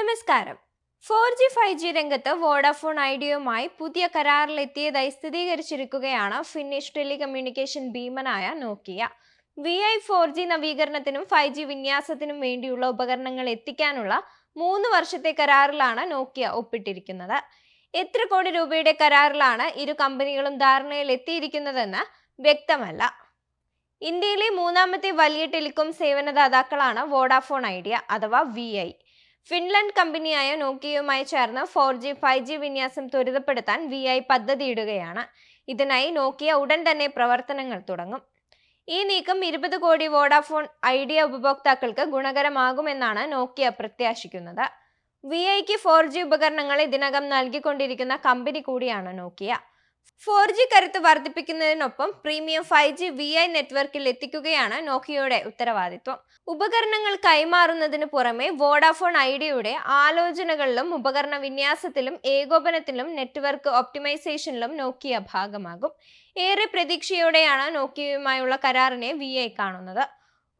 നമസ്കാരം. Four G five G രംഗത്ത് Vodafone ഐഡിയയുമായി പുതിയ കരാറിലെത്തിയതായി സ്ഥിരീകരിച്ചിരിക്കുകയാണ് Finnish telecommunication ഭീമനായ Nokia. V I four G നവീകരണത്തിനും five G വിന്യാസത്തിനും വേണ്ടിയുള്ള ഉപകരണങ്ങൾ എത്തിക്കാനുള്ള മൂന്ന് വർഷത്തെ കരാറിലാണ് നോക്കിയ ഒപ്പിട്ടിരിക്കുന്നത്. എത്ര കോടി രൂപയുടെ കരാറിലാണ് ഇരു കമ്പനികളും ധാരണയിൽ എത്തിയിരിക്കുന്നതെന്ന് വ്യക്തമല്ല. ഇന്ത്യയിലെ മൂന്നാമത്തെ വലിയ ടെലികോം സേവനദാതാക്കളാണ് വോഡാഫോൺ ഐഡിയ അഥവാ വി ഐ. ഫിൻലൻഡ് കമ്പനിയായ നോക്കിയയുമായി ചേർന്ന് ഫോർ ജി ഫൈവ് ജി വിന്യാസം ത്വരിതപ്പെടുത്താൻ വി ഐ പദ്ധതിയിടുകയാണ്. ഇതിനായി നോക്കിയ ഉടൻ തന്നെ പ്രവർത്തനങ്ങൾ തുടങ്ങും. ഈ നീക്കം ഇരുപത് കോടി വോഡാഫോൺ ഐഡിയ ഉപഭോക്താക്കൾക്ക് ഗുണകരമാകുമെന്നാണ് നോക്കിയ പ്രത്യാശിക്കുന്നത്. വി ഐക്ക് ഫോർ ജി ഉപകരണങ്ങൾ ഇതിനകം നൽകിക്കൊണ്ടിരിക്കുന്ന കമ്പനി കൂടിയാണ് നോക്കിയ. ഫോർ ജി കരുത്ത് വർദ്ധിപ്പിക്കുന്നതിനൊപ്പം premium five G V I നെറ്റ്വർക്കിൽ എത്തിക്കുകയാണ് നോക്കിയയുടെ ഉത്തരവാദിത്വം. ഉപകരണങ്ങൾ കൈമാറുന്നതിന് പുറമെ വോഡാഫോൺ ഐഡിയയുടെ ആലോചനകളിലും ഉപകരണ വിന്യാസത്തിലും ഏകോപനത്തിലും നെറ്റ്വർക്ക് ഒപ്റ്റിമൈസേഷനിലും നോക്കിയ ഭാഗമാകും. ഏറെ പ്രതീക്ഷയോടെയാണ് നോക്കിയയുമായുള്ള കരാറിനെ വി ഐ കാണുന്നത്.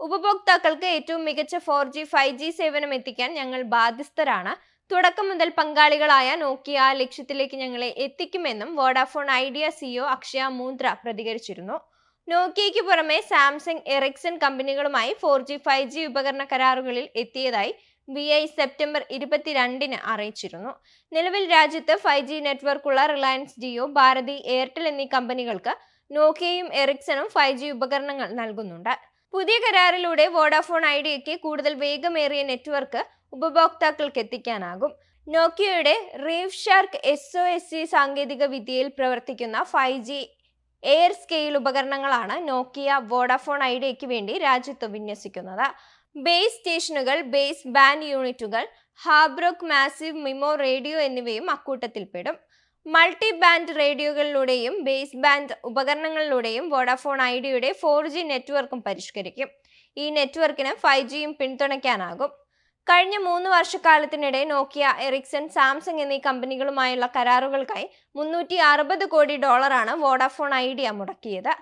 ഉപഭോക്താക്കൾക്ക് ഏറ്റവും മികച്ച ഫോർ ജി ഫൈവ് ജി സേവനം എത്തിക്കാൻ ഞങ്ങൾ ബാധ്യസ്ഥരാണ്. തുടക്കം മുതൽ പങ്കാളികളായ നോക്കിയ ആ ലക്ഷ്യത്തിലേക്ക് ഞങ്ങളെ എത്തിക്കുമെന്നും Vodafone Idea CEO Akshaya Moondra പ്രതികരിച്ചിരുന്നു. നോക്കിയയ്ക്ക് പുറമെ സാംസങ് എറിക്സൺ കമ്പനികളുമായി ഫോർ ജി ഫൈവ് ജി ഉപകരണ കരാറുകളിൽ എത്തിയതായി വി ഐ സെപ്റ്റംബർ ഇരുപത്തിരണ്ടിന് അറിയിച്ചിരുന്നു. നിലവിൽ രാജ്യത്ത് ഫൈവ് ജി നെറ്റ്വർക്കുള്ള റിലയൻസ് ജിയോ ഭാരതി എയർടെൽ എന്നീ കമ്പനികൾക്ക് നോക്കിയയും എറിക്സണും ഫൈവ് ജി ഉപകരണങ്ങൾ നൽകുന്നുണ്ട്. പുതിയ കരാറിലൂടെ വോഡാഫോൺ ഐഡിയയ്ക്ക് കൂടുതൽ വേഗമേറിയ നെറ്റ്വർക്ക് ഉപഭോക്താക്കൾക്ക് എത്തിക്കാനാകും നോക്കിയയുടെ reef shark S O S C സാങ്കേതിക വിദ്യയിൽ പ്രവർത്തിക്കുന്ന ഫൈവ് ജി എയർ സ്കെയിൽ ഉപകരണങ്ങളാണ് നോക്കിയ വോഡാഫോൺ ഐഡിയയ്ക്ക് വേണ്ടി രാജ്യത്ത് വിന്യസിക്കുന്നത്. ബേസ് സ്റ്റേഷനുകൾ ബേസ് ബാൻഡ് യൂണിറ്റുകൾ ഹാബ്രോക്ക് മാസീവ് മിമോ റേഡിയോ എന്നിവയും അക്കൂട്ടത്തിൽപ്പെടും. മൾട്ടി ബാൻഡ് റേഡിയോകളിലൂടെയും ബേസ് ബാൻഡ് ഉപകരണങ്ങളിലൂടെയും വോഡാഫോൺ ഐഡിയയുടെ ഫോർ ജി നെറ്റ്വർക്കും പരിഷ്കരിക്കും. ഈ നെറ്റ്വർക്കിന് ഫൈവ് ജിയും പിന്തുണയ്ക്കാനാകും. കഴിഞ്ഞ മൂന്ന് വർഷക്കാലത്തിനിടെ നോക്കിയ എറിക്സൺ സാംസങ് എന്നീ കമ്പനികളുമായുള്ള കരാറുകൾക്കായി മുന്നൂറ്റി അറുപത് കോടി ഡോളറാണ് വോഡാഫോൺ ഐഡിയ മുടക്കിയത്.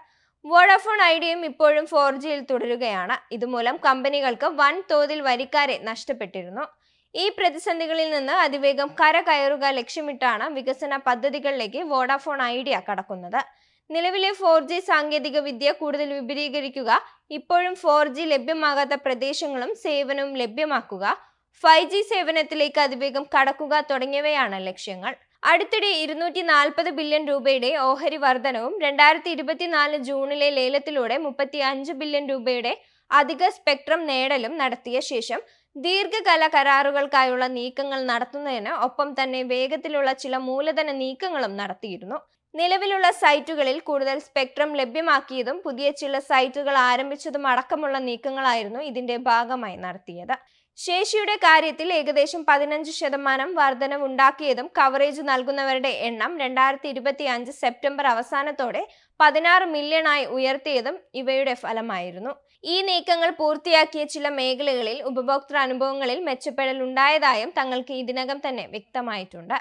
വോഡാഫോൺ ഐഡിയയും ഇപ്പോഴും ഫോർ ജിയിൽ തുടരുകയാണ്. ഇതുമൂലം കമ്പനികൾക്ക് വൻ തോതിൽ വരിക്കാരെ നഷ്ടപ്പെട്ടിരുന്നു. ഈ പ്രതിസന്ധികളിൽ നിന്ന് അതിവേഗം കരകയറുക ലക്ഷ്യമിട്ടാണ് വികസന പദ്ധതികളിലേക്ക് വോഡാഫോൺ ഐഡിയ കടക്കുന്നത്. നിലവിലെ ഫോർ ജി സാങ്കേതിക വിദ്യ കൂടുതൽ വിപുലീകരിക്കുക ഇപ്പോഴും ഫോർ ജി ലഭ്യമാകാത്ത പ്രദേശങ്ങളും സേവനവും ലഭ്യമാക്കുക ഫൈവ് ജി സേവനത്തിലേക്ക് അതിവേഗം കടക്കുക തുടങ്ങിയവയാണ് ലക്ഷ്യങ്ങൾ. അടുത്തിടെ ഇരുന്നൂറ്റി നാൽപ്പത് ബില്യൺ രൂപയുടെ ഓഹരി വർധനവും രണ്ടായിരത്തി ഇരുപത്തിനാല് ജൂണിലെ ലേലത്തിലൂടെ മുപ്പത്തി അഞ്ച് ബില്യൺ രൂപയുടെ അധിക സ്പെക്ട്രം നേടലും നടത്തിയ ശേഷം ദീർഘകാല കരാറുകൾക്കായുള്ള നീക്കങ്ങൾ നടത്തുന്നതിന് ഒപ്പം തന്നെ വേഗത്തിലുള്ള ചില മൂലധന നീക്കങ്ങളും നടത്തിയിരുന്നു. നിലവിലുള്ള സൈറ്റുകളിൽ കൂടുതൽ സ്പെക്ട്രം ലഭ്യമാക്കിയതും പുതിയ ചില സൈറ്റുകൾ ആരംഭിച്ചതും അടക്കമുള്ള നീക്കങ്ങളായിരുന്നു ഇതിന്റെ ഭാഗമായി നടത്തിയത്. ശേഷിയുടെ കാര്യത്തിൽ ഏകദേശം പതിനഞ്ച് ശതമാനം വർധനവുണ്ടാക്കിയതും കവറേജ് നൽകുന്നവരുടെ എണ്ണം രണ്ടായിരത്തി ഇരുപത്തി അഞ്ച് സെപ്റ്റംബർ അവസാനത്തോടെ പതിനാറ് മില്യണായി ഉയർത്തിയതും ഇവയുടെ ഫലമായിരുന്നു. ഈ നീക്കങ്ങൾ പൂർത്തിയാക്കിയ ചില മേഖലകളിൽ ഉപഭോക്തൃ അനുഭവങ്ങളിൽ മെച്ചപ്പെടൽ ഉണ്ടായതായും തങ്ങൾക്ക് ഇതിനകം തന്നെ വ്യക്തമായിട്ടുണ്ട്.